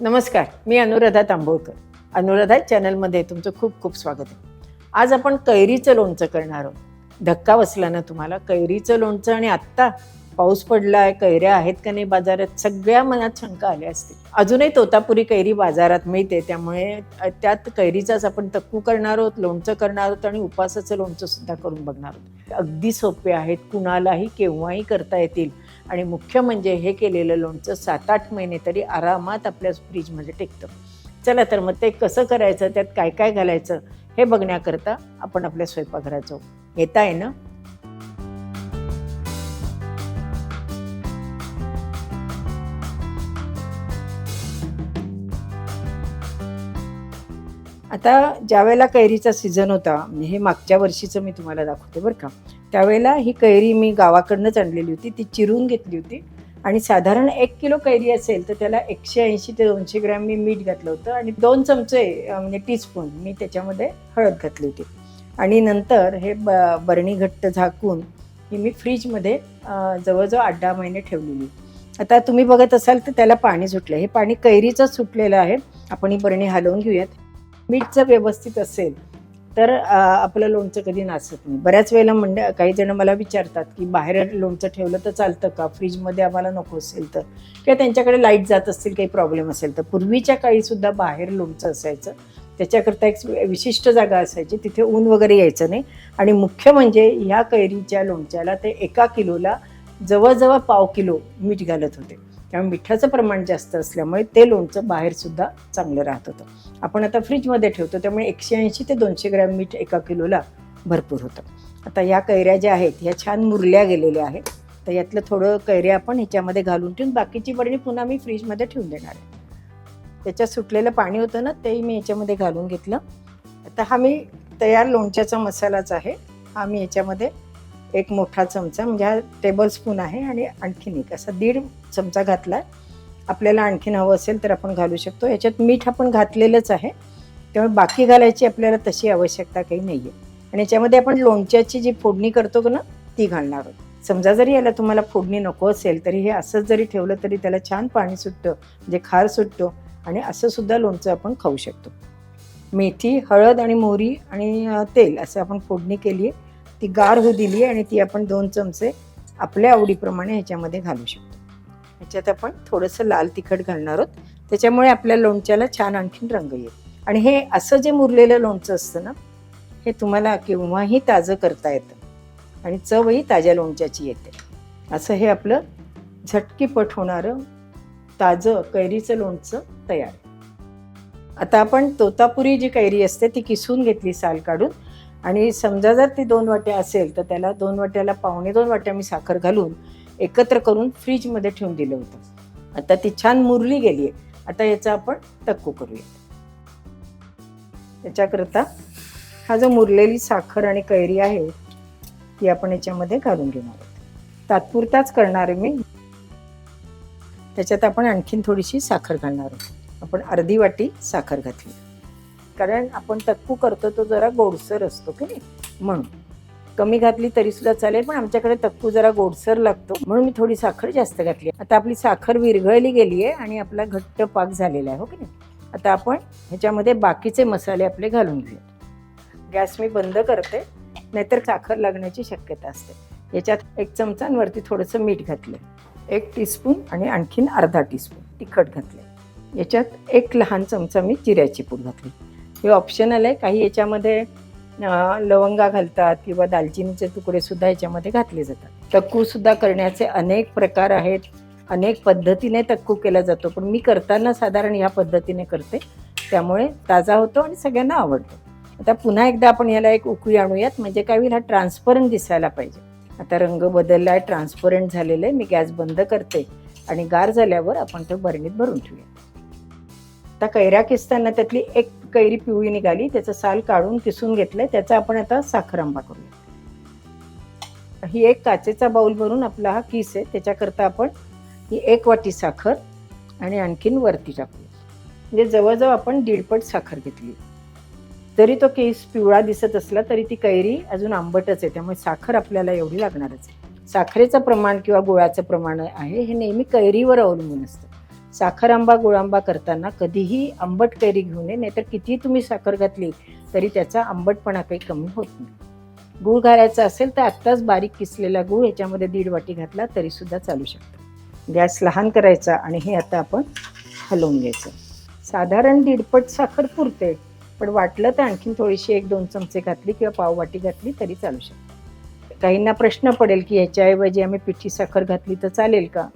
नमस्कार मी अनुराधा तांबोळकर. अनुराधा चॅनलमध्ये तुमचं खूप खूप स्वागत आहे. आज आपण कैरीचं लोणचं करणार आहोत. धक्का बसला ना तुम्हाला? कैरीचं लोणचं आणि आत्ता पाऊस पडला आहे कैऱ्या आहेत का नाही बाजारात? सगळ्या मनात शंका आल्या असतील. अजूनही तोतापुरी कैरी बाजारात मिळते त्यामुळे त्यात कैरीचाच आपण तक्कू करणार आहोत लोणचं करणार आहोत आणि उपासाचं लोणचं सुद्धा करून बघणार आहोत. अगदी सोपे आहेत कुणालाही केव्हाही करता येतील. आणि मुख्य म्हणजे हे केलेलं लोणचं सात आठ महिने तरी आरामात आपल्या फ्रीजमध्ये टिकतं. चला तर मग ते कसं करायचं त्यात काय काय घालायचं हे बघण्याकरता आपण आपल्या स्वयंपाकघरात जाऊ. येता आहे ना? आता ज्या वेळेला कैरीचा सीझन होता हे मागच्या वर्षीचं मी तुम्हाला दाखवते बरं का. त्यावेळेला ही कैरी मी गावाकडनंच आणलेली होती. ती चिरून घेतली होती. आणि साधारण एक किलो कैरी असेल तर त्याला एकशे ऐंशी ते दोनशे ग्रॅम मी मीठ घातलं होतं. आणि दोन चमचे म्हणजे टीस्पून मी त्याच्यामध्ये हळद घातली होती. आणि नंतर हे ब बरणी घट्ट झाकून ही मी फ्रीजमध्ये जवळजवळ आठ दहा महिने ठेवलेली. आता तुम्ही बघत असाल तर त्याला पाणी सुटलं हे पाणी कैरीचंच सुटलेलं आहे. आपण ही बरणी हलवून घेऊयात. मीठ जर व्यवस्थित असेल तर आपलं लोणचं कधी नासत नाही. बऱ्याच वेळेला म्हणजे काही जण मला विचारतात की बाहेर लोणचं ठेवलं तर चालतं का? फ्रीजमध्ये आम्हाला नको असेल तर. किंवा त्यांच्याकडे लाइट जात असतील काही प्रॉब्लेम असेल तर. पूर्वीच्या काळीसुद्धा बाहेर लोणचं असायचं. त्याच्याकरता एक विशिष्ट जागा असायची. तिथे ऊन वगैरे यायचं नाही. आणि मुख्य म्हणजे ह्या कैरीच्या लोणच्याला ते एका किलोला जवळजवळ पाव किलो मीठ घालत होते. त्यामुळे मिठाचं प्रमाण जास्त असल्यामुळे ते लोणचं बाहेरसुद्धा चांगलं राहत होतं. आपण आता फ्रीजमध्ये ठेवतो त्यामुळे एकशे ऐंशी ते दोनशे ग्रॅम मीठ एका किलोला भरपूर होतं. आता या कैऱ्या ज्या आहेत ह्या छान मुरल्या गेलेल्या आहेत. तर यातलं थोडं कैऱ्या आपण ह्याच्यामध्ये घालून ठेवून बाकीची बरणी पुन्हा मी फ्रीजमध्ये ठेवून देणार आहे. त्याच्यात सुटलेलं पाणी होतं ना तेही मी याच्यामध्ये घालून घेतलं. आता हा मी तयार लोणच्याचा मसालाच आहे. हा मी याच्यामध्ये एक मोठा चमचा म्हणजे हा टेबल स्पून आहे आणि आणखीन एक असा दीड चमचा घातला. आपल्याला आणखीन हवं असेल तर आपण घालू शकतो. याच्यात मीठ आपण घातलेलंच आहे. त्यामुळे बाकी घालायची आपल्याला तशी आवश्यकता काही नाही आहे आणि याच्यामध्ये आपण लोणच्याची जी फोडणी करतो ना ती घालणार आहोत. समजा जरी याला तुम्हाला फोडणी नको असेल तरी हे असंच जरी ठेवलं तरी त्याला छान पाणी सुटतं म्हणजे खार सुटतो आणि असं सुद्धा लोणचं आपण खाऊ शकतो. मेथी हळद आणि मोहरी आणि तेल असं आपण फोडणी केली आहे ती गार होऊ दिली आणि ती आपण दोन चमचे आपल्या आवडीप्रमाणे ह्याच्यामध्ये घालू शकतो. ह्याच्यात आपण थोडंसं लाल तिखट घालणार आहोत. त्याच्यामुळे आपल्या लोणच्याला छान आणखीन रंग येईल. आणि हे असं जे मुरलेलं लोणचं असतं ना हे तुम्हाला केव्हाही ताजं करता येतं. आणि चवही ताज्या लोणच्याची येते. असं हे आपलं झटकीपट होणारं ताजं कैरीचं लोणचं तयार आता आपण तोतापुरी जी कैरी असते ती किसून घेतली साल काढून आणि समजा जर ती दोन वाट्या असेल तर त्याला दोन वाट्याला पावणे दोन वाट्या मी साखर घालून एकत्र करून फ्रीजमध्ये ठेवून दिलं होतं. आता ती छान मुरली गेली आहे आता याचा आपण तक्कू करूया त्याच्याकरता हा जो मुरलेली साखर आणि कैरी आहे ती आपण याच्यामध्ये घालून घेणार आहोत. तात्पुरताच करणार आहे मी. त्याच्यात आपण आणखीन थोडीशी साखर घालणार आहोत. आपण अर्धी वाटी साखर घातली. कारण आपण तक्कू करतो तो जरा गोडसर असतो की नाही? म्हणून. कमी घातली तरी सुद्धा चालेल पण आमच्याकडे तक्कू जरा गोडसर लागतो. म्हणून मी थोडी साखर जास्त घातली. आता आपली साखर विरघळली गेली आहे आणि आपला घट्ट पाक झालेला आहे हो की नाही? आता आपण ह्याच्यामध्ये बाकीचे मसाले आपले घालून घेऊ. गॅस मी बंद करते नाहीतर साखर लागण्याची शक्यता असते. याच्यात एक चमचांवरती थोडंसं मीठ घातलं एक टीस्पून आणि आणखीन अर्धा टीस्पून तिखट घातले याच्यात एक लहान चमचा मी जिऱ्याची पूड घातली. हे ऑप्शनल आहे. काही याच्यामध्ये लवंगा घालतात किंवा दालचिनीचे तुकडे सुद्धा याच्यामध्ये घातले जातात. तक्कू सुद्धा करण्याचे अनेक प्रकार आहेत. अनेक पद्धतीने तक्कू केला जातो. पण मी करताना साधारण ह्या पद्धतीने करते. त्यामुळे ताजा होतो आणि सगळ्यांना आवडतो. आता पुन्हा एकदा आपण ह्याला एक उकळी आणूयात. म्हणजे काय होईल? हा ट्रान्सपरंट दिसायला पाहिजे. आता रंग बदलला आहे ट्रान्सपरंट झालेलं आहे मी गॅस बंद करते आणि गार झाल्यावर आपण ते बरणीत भरून ठेवूया. आता कैऱ्या किसताना त्यातली एक कैरी पिवळी निघाली त्याचं साल काढून किसून घेतलं त्याचा आपण आता साखर आंबा करूया. ही एक काचेचा बाउल भरून आपला हा किस आहे त्याच्याकरता आपण ही एक वाटी साखर आणि आणखीन वरती टाकूया. म्हणजे जवळजवळ आपण दीडपट साखर घेतली. जरी तो केस पिवळा दिसत असला तरी ती कैरी अजून आंबटच आहे त्यामुळे साखर आपल्याला एवढी लागणारच आहे. साखरेचं प्रमाण किंवा गुळाचं प्रमाण आहे हे नेहमी कैरीवर अवलंबून असतं. साखर आंबा गुळांबा करताना कधीही आंबट कैरी घेऊ नये नाहीतर किती तुम्ही साखर घातली तरी त्याचा आंबटपणा काही कमी होत नाही. गूळ घालायचा असेल तर आत्ताच बारीक किसलेला गूळ याच्यामध्ये दीड वाटी घातला तरीसुद्धा चालू शकतो. गॅस लहान करायचा आणि हे आता आपण हलवून घ्यायचं. साधारण दीडपट साखर पुरते पण वाटलं तर आणखीन थोडीशी एक दोन चमचे घातली किंवा पाववाटी घातली तरी चालू शकते. काहींना प्रश्न पडेल की ह्याच्याऐवजी आम्ही पिठी साखर घातली तर चालेल का?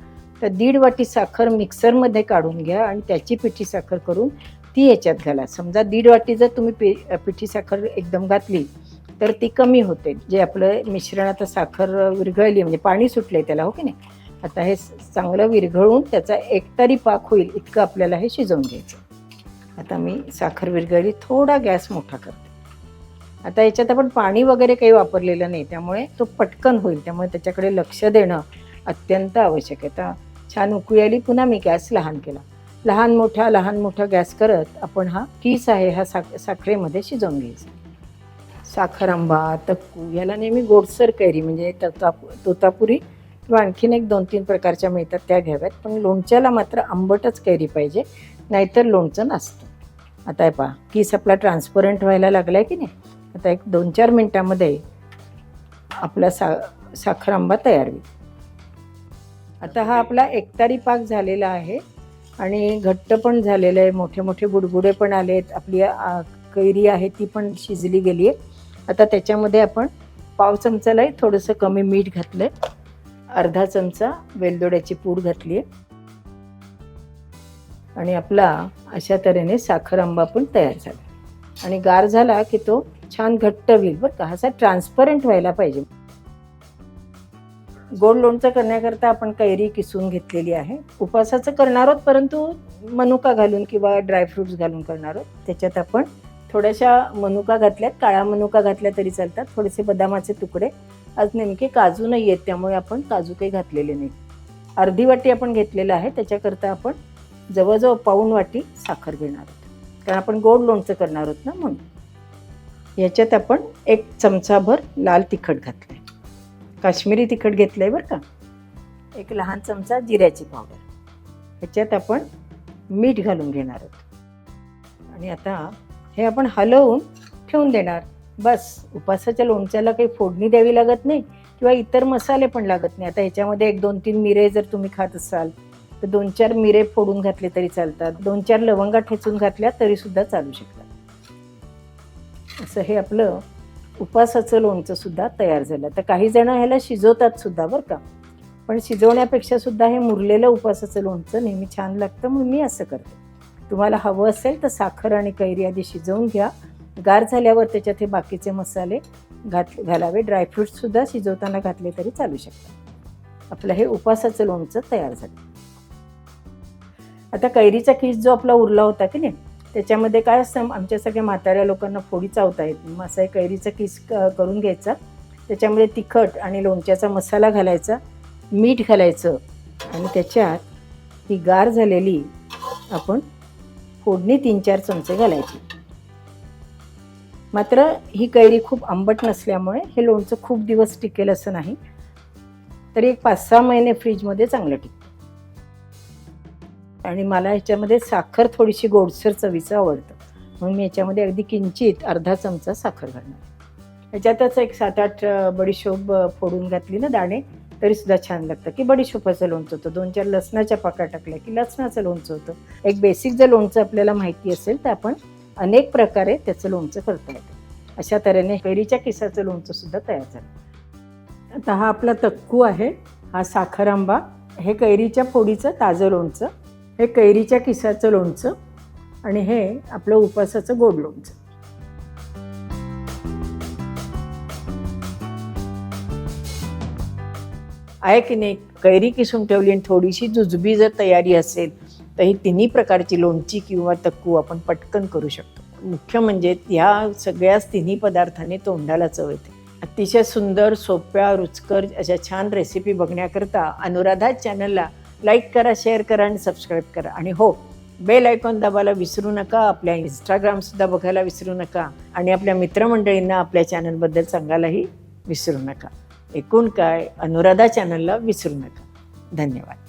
तर दीड वाटी साखर मिक्सरमध्ये काढून घ्या आणि त्याची पिठी साखर करून ती याच्यात घाला. समजा दीड वाटी जर तुम्ही पि पिठी साखर एकदम घातली तर ती कमी होते. जे आपलं मिश्रण आता साखर विरघळली म्हणजे पाणी सुटले त्याला हो की नाही? आता हे चांगलं विरघळून त्याचा एकतरी पाक होईल इतकं आपल्याला हे शिजवून घ्यायचं. आता मी साखर विरघळली थोडा गॅस मोठा करते. आता याच्यात आपण पाणी वगैरे काही वापरलेलं नाही त्यामुळे तो पटकन होईल. त्यामुळे त्याच्याकडे लक्ष देणं अत्यंत आवश्यक आहे. आता छान उकळी आली पुन्हा मी गॅस लहान केला. लहान मोठा लहान मोठा गॅस करत आपण हा किस आहे हा साख साखरेमध्ये शिजवून घ्यायचा. साखर आंबा तक्कू याला नेहमी गोडसर कैरी म्हणजे तोता तोतापुरी किंवा आणखीन एक दोन तीन प्रकारच्या मिळतात त्या घ्याव्यात. पण लोणच्याला मात्र आंबटच कैरी पाहिजे नाहीतर लोणचं नसतं. आता हे पहा किस आपला ट्रान्सपरंट व्हायला लागला आहे की नाही? आता एक दोन चार मिनटामध्ये आपला सा साखर आंबा तयार होईल. आता हा आपला एकतारी पाक झालेला आहे आणि घट्ट पण झालेलं आहे. मोठे मोठे बुडबुडे पण आले आहेत. आपली कैरी आहे ती पण शिजली गेली आहे. आता त्याच्यामध्ये आपण पाव चमचालाही थोडंसं कमी मीठ घातलं आहे अर्धा चमचा वेलदोड्याची पूड घातली आहे. आणि आपला अशा तऱ्हेने साखर आंबा पण तयार झाला. आणि गार झाला की तो छान घट्ट होईल बरं का. असा ट्रान्सपरंट व्हायला पाहिजे. गोड लोणचं करण्याकरता आपण कैरी किसून घेतलेली आहे. उपवासाचं करणार आहोत परंतु मनुका घालून किंवा ड्रायफ्रुट्स घालून करणार आहोत. त्याच्यात आपण थोड्याशा मनुका घातल्यात काळ्या मनुका घातल्या तरी चालतात. थोडेसे बदामाचे तुकडे. आज नेमके काजू नाही आहेत त्यामुळे आपण काजू काही घातलेले नाही. अर्धी वाटी आपण घेतलेलं आहे त्याच्याकरता आपण जवळजवळ पाऊण वाटी साखर घेणार आहोत. कारण आपण गोड लोणचं करणार आहोत ना म्हणून. याच्यात आपण एक चमचाभर लाल तिखट घातलं आहे काश्मीरी तिखट घेतलं आहे बरं का. एक लहान चमचा जिऱ्याची पावडर ह्याच्यात आपण मीठ घालून घेणार आहोत. आणि आता हे आपण हलवून ठेवून देणार. बस उपासाच्या लोणच्याला काही फोडणी द्यावी लागत नाही किंवा इतर मसाले पण लागत नाही. आता ह्याच्यामध्ये एक दोन तीन मिरे जर तुम्ही खात असाल तर दोन चार मिरे फोडून घातले तरी चालतात. दोन चार लवंगा ठेचून घातल्या तरी सुद्धा चालू शकतात. असं हे आपलं उपासाचं लोणचं सुद्धा तयार झालं. तर काही जण ह्याला शिजवतात सुद्धा बरं का. पण शिजवण्यापेक्षा सुद्धा हे मुरलेलं उपासाचं लोणचं नेहमी छान लागतं म्हणून मी असं करते. तुम्हाला हवं असेल तर साखर आणि कैरी आधी शिजवून घ्या. गार झाल्यावर त्याच्यात हे बाकीचे मसाले घात घालावे. ड्रायफ्रूट्ससुद्धा शिजवताना घातले तरी चालू शकतात. आपलं हे उपासाचं लोणचं तयार झालं. आता कैरीचा खीस जो आपला उरला होता की नाही त्याच्यामध्ये काय असतं आमच्या सगळ्या म्हाताऱ्या लोकांना फोडी चावता येत नाही. मग असा एक कैरीचा किस करून घ्यायचा. त्याच्यामध्ये तिखट आणि लोणच्याचा मसाला घालायचा मीठ घालायचं आणि त्याच्यात ही गार झालेली आपण फोडणी तीन चार चमचे घालायची. मात्र ही कैरी खूप आंबट नसल्यामुळे हे लोणचं खूप दिवस टिकेल असं नाही. तरी एक पाच सहा महिने फ्रीजमध्ये चांगलं टिकतं आणि मला ह्याच्यामध्ये साखर थोडीशी गोडसर चवीचं आवडतं. म्हणून मी याच्यामध्ये अगदी किंचित अर्धा चमचा साखर घालणार. ह्याच्यातच एक सात आठ बडीशोप फोडून घातली ना दाणे तरी सुद्धा छान लागतं. की बडीशोपाचं लोणचं होतं. दोन चार लसणाच्या पाका टाकल्या की लसणाचं लोणचं होतं. एक बेसिक जर लोणचं आपल्याला माहिती असेल तर आपण अनेक प्रकारे त्याचं लोणचं करता येतं. अशा तऱ्हेने कैरीच्या किसाचं लोणचं सुद्धा तयार झालं. आता हा आपला तक्कू आहे हा साखर आंबा. हे कैरीच्या फोडीचं ताजं लोणचं. हे कैरीच्या किसाचं लोणचं आणि हे आपलं उपवासाचं गोड लोणचं. आहे की नाही कैरी किसून ठेवली आणि थोडीशी जुजबी जर तयारी असेल तर ही तिन्ही प्रकारची लोणची किंवा तक्कू आपण पटकन करू शकतो. मुख्य म्हणजे ह्या सगळ्याच तिन्ही पदार्थाने तोंडाला चव येते. अतिशय सुंदर सोप्या रुचकर अशा छान रेसिपी बघण्याकरता अनुराधा चॅनलला लाईक करा शेअर करा आणि सबस्क्राईब करा. आणि हो बेल ऐकून दाबायला विसरू नका आपल्या इंस्टाग्रामसुद्धा बघायला विसरू नका आणि आपल्या मित्रमंडळींना आपल्या चॅनलबद्दल सांगायलाही विसरू नका. एकूण काय अनुराधा चॅनलला विसरू नका. धन्यवाद.